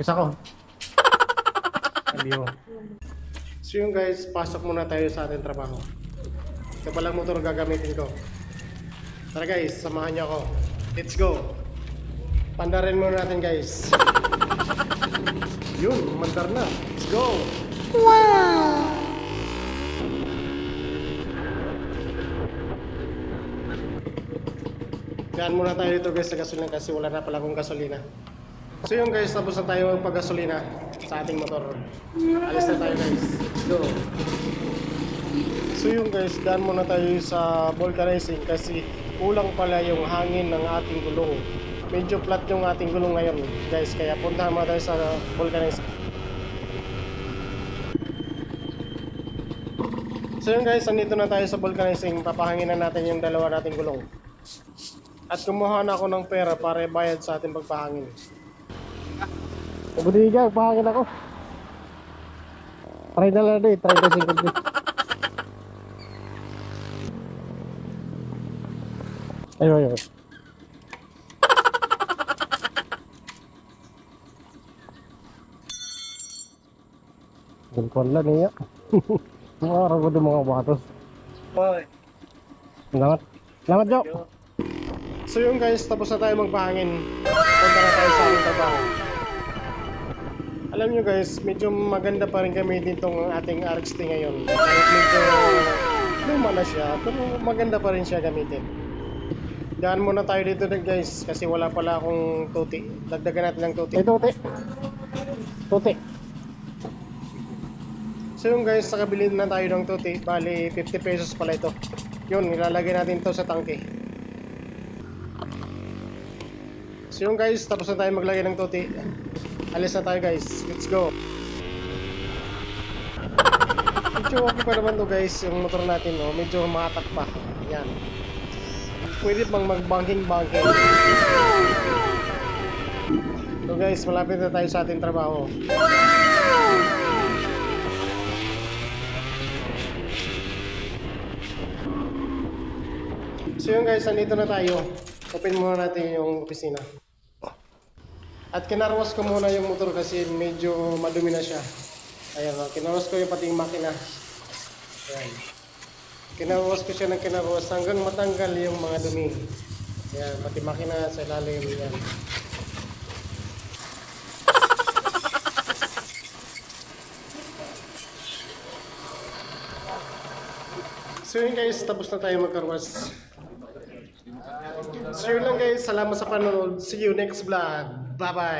Isa ko. Aliyo. So yun guys, pasok muna tayo sa ating trabaho. Ito palang motor gagamitin ko. Tara guys, samahan niyo ako. Let's go! Pandarin muna natin guys. Yun, mandar na. Let's go! Daan muna tayo dito guys sa gasolina kasi wala na pala akong gasolina. So yun guys, tapos na tayo magpagasolina sa ating motor. Alis na tayo guys. Go. So yun guys, daan muna tayo sa vulcanizing kasi kulang pala yung hangin ng ating gulong. Medyo flat yung ating gulong ngayon guys, kaya puntahan muna tayo sa vulcanizing. So yun guys, andito na tayo sa vulcanizing. Papahanginan natin yung dalawa nating gulong. At kumuha na ako ng pera para ibayad sa ating pagpahangin. Budiga, pahangin ako. Try na lang din, try na singkod din. Ayun, ayun. Gankuan lang niya. Mga araw ko din mga batos. Hoy. Salamat. Salamat, Jo. So yun guys, tapos na tayo magpahangin. Punta na tayo sa aming trabaho. Alam nyo guys, medyo maganda pa rin kami ditong ating RXT ngayon. Kahit medyo luma na siya, pero maganda pa rin siya gamitin. Daan muna tayo dito guys, kasi wala pala akong tuti. Dagdagan natin ng tuti. Eh, tuti. Tuti. So yun guys, nakabili na tayo ng tuti. Bali, 50 pesos pala ito. Yun, ilalagay natin to sa tangke. So yun guys, tapos na tayo maglagay ng tuti. Alis na tayo guys. Let's go. Medyo okay pa naman to guys, yung motor natin no. Medyo matak pa. Yan. Pwede pang mag-banking-banking. So guys, malapit na tayo sa ating trabaho. So yun guys, nandito na tayo. Open muna natin yung opisina. At kinarwas ko muna yung motor kasi medyo madumi na siya. Ayan, oh, kinarwas ko yung pati yung makina. Ayan. Kinarwas ko siya ng kinarwas hanggang matanggal yung mga dumi. Ayan, pati makina sa ilalim. Ayan. So yun guys, tapos na tayo magkarwas. So yun lang guys, salamat sa panonood. See you next vlog. Bye bye.